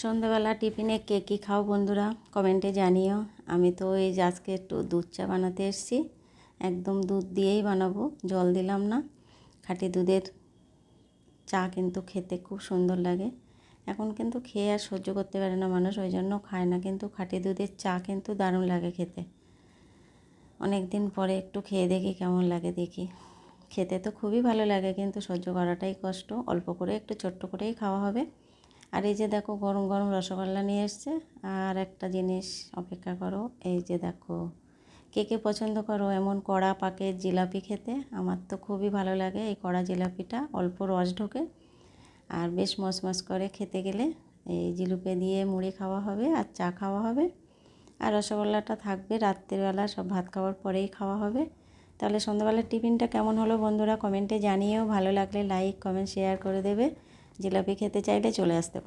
সন্ধ্যাবেলা টিফিনে কে কী খাও বন্ধুরা কমেন্টে জানিও। আমি তো এই আজকে একটু দুধ চা বানাতে এসেছি। একদম দুধ দিয়েই বানাবো, জল দিলাম না। খাঁটি দুধের চা কিন্তু খেতে খুব সুন্দর লাগে। এখন কিন্তু খেয়ে আর সহ্য করতে পারে না মানুষ, ওই জন্য খায় না, কিন্তু খাঁটি দুধের চা কিন্তু দারুণ লাগে খেতে। অনেক দিন পরে একটু খেয়ে দেখি কেমন লাগে দেখি। খেতে তো খুবই ভালো লাগে, কিন্তু সহ্য করাটাই কষ্ট, অল্প করে একটু ছোট্ট করেই খাওয়া হবে। আর এই যে দেখো গরম গরম রসগোল্লা নিয়ে এসছে। আর একটা জিনিস অপেক্ষা করো, এই যে দেখো কে কে পছন্দ করো, এমন কড়া পাকে জিলাপি খেতে, আমার তো খুবই ভালো লাগে এই কড়া জিলাপিটা, অল্প রস ঢোকে। আর বেশ মসমস করে খেতে গেলে এই জিলুপে দিয়ে মুড়ি খাওয়া হবে আর চা খাওয়া হবে। আর রসগোল্লাটা থাকবে রাত্রিবেলা, সব ভাত খাওয়ার পরেই খাওয়া হবে। তাহলে সন্ধ্যাবেলার টিফিনটা কেমন হলো বন্ধুরা কমেন্টে জানিয়েও ভালো লাগলে লাইক, কমেন্ট, শেয়ার করে দেবে। জিলাপি খেতে চাইলে চলে আসতে পারে।